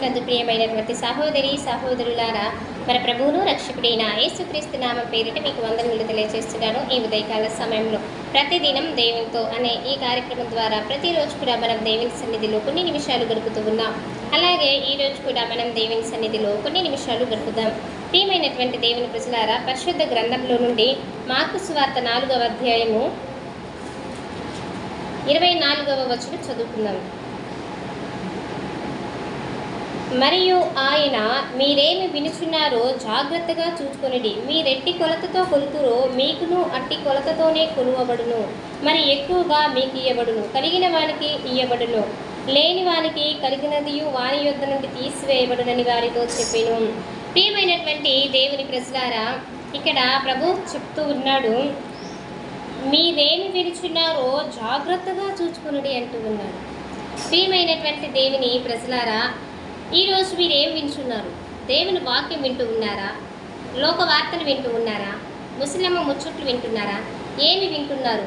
క్రీస్తునందు ప్రియమైనటువంటి సహోదరి సహోదరులారా మన ప్రభువును రక్షకుడైన యేసుక్రీస్తు నామ పేరిట మీకు వందనములు తెలియజేస్తున్నాను. ఈ ఉదయకాల సమయంలో ప్రతిదినం దేవునితో అనే ఈ కార్యక్రమం ద్వారా ప్రతిరోజు కూడా మనం దేవుని సన్నిధిలో కొన్ని నిమిషాలు గడుపుతూ ఉన్నాం. అలాగే ఈ రోజు కూడా మనం దేవుని సన్నిధిలో కొన్ని నిమిషాలు గడుపుదాం. ప్రియమైనటువంటి దేవుని ప్రజలారా పరిశుద్ధ గ్రంథంలో నుండి మార్కు సువార్త నాలుగవ అధ్యాయము ఇరవై నాలుగవ వచనం చదువుకుందాం. మరియు ఆయన మీరేమి వినుచున్నారో జాగ్రత్తగా చూసుకొనిడి మీరెట్టి కొలతతో కొలుతురో మీకును అట్టి కొలతతోనే కొలువబడును. మరి ఎక్కువగా మీకు ఇయ్యబడును. కలిగిన వానికి ఇయ్యబడును. లేని వానికి కలిగినది వాని యొద్ద నుండి తీసివేయబడునని వారితో చెప్పాను. ప్రియమైనటువంటి దేవుని ప్రజలారా ఇక్కడ ప్రభు చెప్తూ ఉన్నాడు మీరేమి విడుచున్నారో జాగ్రత్తగా చూసుకునుడి అంటూ ఉన్నాడు. ప్రియమైనటువంటి దేవుని ప్రజలారా ఈరోజు మీరు ఏం వింటున్నారు? దేవుని వాక్యం వింటూ ఉన్నారా? లోక వార్తలు వింటూ ఉన్నారా? ముసలమ్మ ముచ్చట్లు వింటున్నారా? ఏమి వింటున్నారు?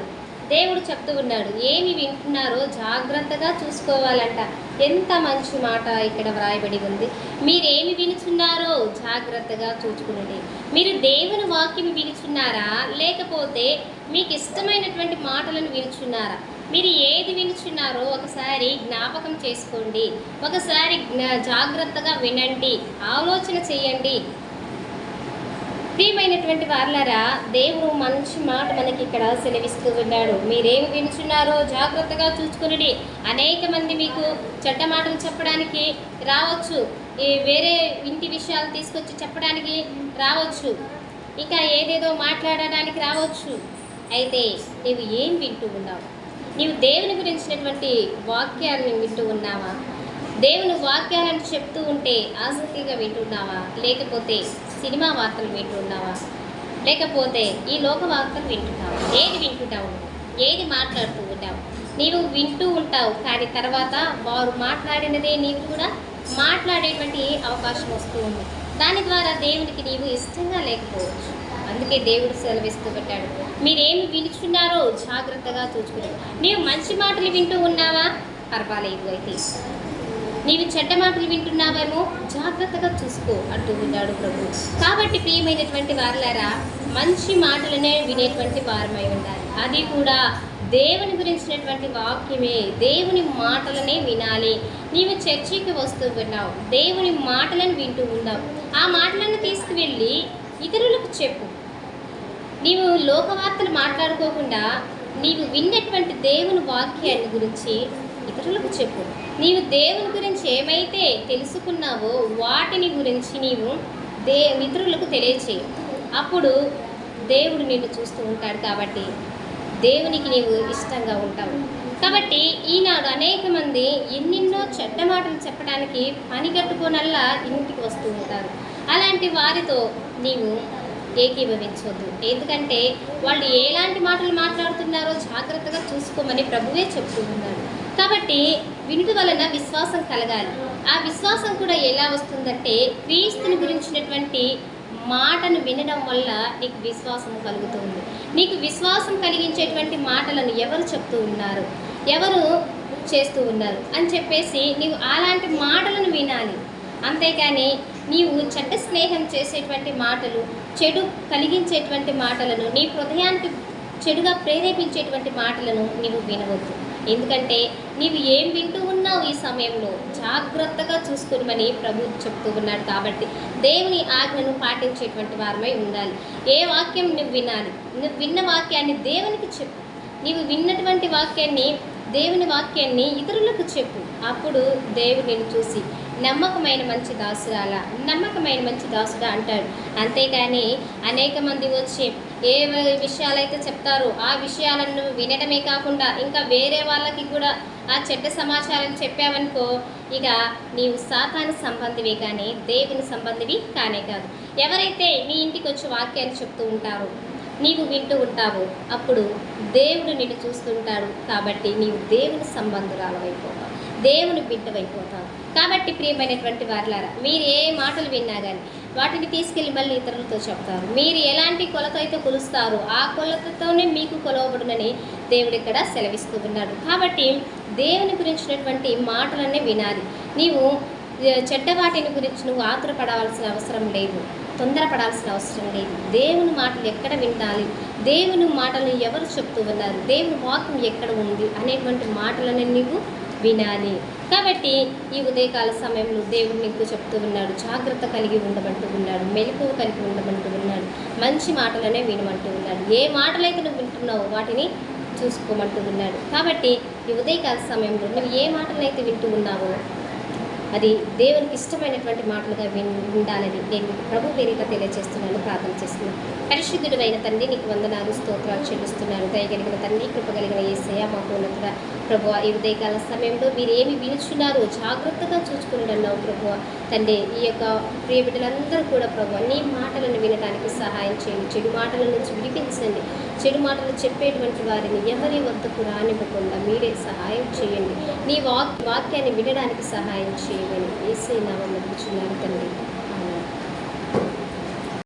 దేవుడు చెప్తూ ఉన్నాడు ఏమి వింటున్నారో జాగ్రత్తగా చూసుకోవాలంట. ఎంత మంచి మాట ఇక్కడ వ్రాయబడి ఉంది. మీరేమి వినుచున్నారో జాగ్రత్తగా చూసుకునండి మీరు దేవుని వాక్యం వినుచున్నారా? లేకపోతే మీకు ఇష్టమైనటువంటి మాటలను వినుచున్నారా? మీరు ఏది వినుచున్నారో ఒకసారి జ్ఞాపకం చేసుకోండి. ఒకసారి జాగ్రత్తగా వినండి. ఆలోచన చేయండి. ప్రియమైనటువంటి వార్లరా దేవుడు మంచి మాట మనకి ఇక్కడ సెలవిస్తూ ఉన్నాడు. మీరేం వినుచున్నారో జాగ్రత్తగా చూసుకుని అనేక మంది మీకు చెడ్డ మాటలు చెప్పడానికి రావచ్చు. ఈ వేరే ఇంటి విషయాలు తీసుకొచ్చి చెప్పడానికి రావచ్చు. ఇంకా ఏదేదో మాట్లాడడానికి రావచ్చు. అయితే నీవు ఏం వింటూ ఉన్నావు? నీవు దేవుని గురించినటువంటి వాక్యాలను వింటూ ఉన్నావా? దేవుని వాక్యాలను చెప్తూ ఉంటే ఆసక్తిగా వింటున్నావా? లేకపోతే సినిమా వార్తలు వింటున్నావా? లేకపోతే ఈ లోక వార్తలు వింటున్నావా? ఏది వింటున్నావు? ఏది మాట్లాడుతూ ఉంటావు? నీవు వింటూ ఉంటావు కానీ తర్వాత వారు మాట్లాడినదే నీవు కూడా మాట్లాడేటువంటి అవకాశం వస్తూ ఉంది. దాని ద్వారా దేవునికి నీవు ఇష్టంగా లేకపోవచ్చు. అందుకే దేవుడు సెలవిస్తూ పెట్టాడు. మీరేమి వినుచున్నారో జాగ్రత్తగా చూసుకుని. నీవు మంచి మాటలు వింటూ ఉన్నావా? పర్వాలేదు అయితే. నీవు చెడ్డ మాటలు వింటున్నావేమో? జాగ్రత్తగా చూసుకో అంటూ ఉన్నాడు ప్రభు. కాబట్టి ప్రియమైనటువంటి వారులారా మంచి మాటలనే వినేటువంటి వారమై ఉండాలి. అది కూడా దేవుని గురించినటువంటి వాక్యమే. దేవుని మాటలనే వినాలి. నీవు చర్చికి వస్తూ ఉన్నావు. దేవుని మాటలను వింటూ ఉన్నావు. ఆ మాటలను తీసుకువెళ్ళి ఇతరులకు చెప్పు. నీవు లోకవార్తలు మాట్లాడుకోకుండా నీవు విన్నటువంటి దేవుని వాక్యాన్ని గురించి ఇతరులకు చెప్పు. నీవు దేవుని గురించి ఏమైతే తెలుసుకున్నావో వాటిని గురించి నీవు దే ఇతరులకు తెలియచేయి. అప్పుడు దేవుడు నిన్ను చూస్తూ ఉంటాడు కాబట్టి దేవునికి నీవు ఇష్టంగా ఉంటావు. కాబట్టి ఈనాడు అనేక మంది ఎన్నెన్నో చెడ్డ మాటలు చెప్పడానికి పని కట్టుకోనల్లా ఇంటికి వస్తూ ఉంటారు. అలాంటి వారితో నీవు ఏకీభవించవద్దు ఎందుకంటే వాళ్ళు ఎలాంటి మాటలు మాట్లాడుతున్నారో జాగ్రత్తగా చూసుకోమని ప్రభువే చెప్తూ ఉన్నాడు. కాబట్టి వినుట వలన విశ్వాసం కలగాలి. ఆ విశ్వాసం కూడా ఎలా వస్తుందంటే క్రీస్తుని గురించినటువంటి మాటను వినడం వల్ల నీకు విశ్వాసం కలుగుతుంది. నీకు విశ్వాసం కలిగించేటువంటి మాటలను ఎవరు చెప్తూ ఉన్నారు? ఎవరు చేస్తూ ఉన్నారు? అని చెప్పేసి నీవు అలాంటి మాటలను వినాలి. అంతేకాని నీవు చెడ్డ స్నేహం చేసేటువంటి మాటలు చెడు కలిగించేటువంటి మాటలను నీ హృదయానికి చెడుగా ప్రేరేపించేటువంటి మాటలను నీవు వినవద్దు. ఎందుకంటే నీవు ఏం వింటూ ఉన్నావు ఈ సమయంలో జాగ్రత్తగా చూసుకునిమని ప్రభు చెప్తూ ఉన్నాడు కాబట్టి దేవుని ఆజ్ఞను పాటించేటువంటి వారమై ఉండాలి. ఏ వాక్యం నువ్వు వినాలి? నువ్వు విన్న వాక్యాన్ని దేవునికి చెప్పు. నీవు విన్నటువంటి వాక్యాన్ని దేవుని వాక్యాన్ని ఇతరులకు చెప్పు. అప్పుడు దేవుడు నిన్ను చూసి నమ్మకమైన మంచి దాసురాల? నమ్మకమైన మంచి దాసుడా అంటాడు. అంతేకాని అనేక మంది వచ్చి ఏ విషయాలైతే చెప్తారో ఆ విషయాలను వినడమే కాకుండా ఇంకా వేరే వాళ్ళకి కూడా ఆ చెడ్డ సమాచారం చెప్పావనుకో ఇక నీవు సాతాను సంబంధివి కానీ దేవుని సంబంధివి కానే కాదు. ఎవరైతే నీ ఇంటికి వచ్చి వాక్యాన్ని చెప్తూ ఉంటారో నీవు వింటూ ఉంటావు అప్పుడు దేవుడు నిన్ను చూస్తుంటాడు కాబట్టి నీవు దేవుని సంబంధురాలవైపోతావు. దేవుని బిడ్డవైపోతావు. కాబట్టి ప్రియమైనటువంటి వారులారా మీరు ఏ మాటలు విన్నా కానీ వాటిని తీసుకెళ్ళి మళ్ళీ ఇతరులతో చెప్తారు. మీరు ఎలాంటి కొలత అయితే కొలుస్తారో ఆ కొలతతోనే మీకు కొలవబడునని దేవుడు ఇక్కడ సెలవిస్తూ ఉన్నాడు కాబట్టి దేవుని గురించినటువంటి మాటలనే వినాలి. నీవు చెడ్డ వాటిని గురించి నువ్వు ఆతురపడవలసిన అవసరం లేదు. తొందరపడాల్సిన అవసరం లేదు. దేవుని మాటలు ఎక్కడ వినాలి? దేవుని మాటలు ఎవరు చెప్తూ ఉన్నారు? దేవుని వాక్యం ఎక్కడ ఉంది? అనేటువంటి మాటలను నీవు వినాలి. కాబట్టి ఈ ఉదయకాల సమయంలో దేవుడు ఎక్కువ చెప్తూ ఉన్నాడు. జాగ్రత్త కలిగి ఉండమంటూ ఉన్నాడు. మెలకువ కలిగి ఉండమంటూ ఉన్నాడు. మంచి మాటలనే వినమంటూ ఉన్నాడు. ఏ మాటలైతే నువ్వు వింటున్నావో వాటిని చూసుకోమంటూ ఉన్నాడు. కాబట్టి ఈ ఉదయకాల సమయంలో నువ్వు ఏ మాటలైతే వింటూ ఉన్నావో అది దేవునికి ఇష్టమైనటువంటి మాటలుగా విన్ ఉండాలని నేను ప్రభు పేరిట తెలియజేస్తున్నాను ప్రార్థన చేస్తున్నాను. పరిశుద్ధుడు అయిన తండ్రి నీకు వందనాలు స్తోత్రాలు చెల్లిస్తున్నాను. దయగలిగిన తండ్రి కృపగలిగిన ఏసయ మాకు ఉన్నతుడ ప్రభు ఈ ఉదయకాల సమయంలో మీరు ఏమి వినుచున్నారో జాగ్రత్తగా చూసుకుని అన్నావు ప్రభు తండ్రి ఈ యొక్క ప్రియ బిడ్డలందరూ కూడా ప్రభు నీ మాటలను వినడానికి సహాయం చేయండి. చెడు మాటల నుంచి విడిపించండి. చెడు మాటలు చెప్పేటువంటి వారిని ఎవరి వద్దకు రానివ్వకుండా మీరే సహాయం చేయండి. నీ వాక్ వాక్యాన్ని వినడానికి సహాయం చేయమని ఏసీ నామం తండ్రి.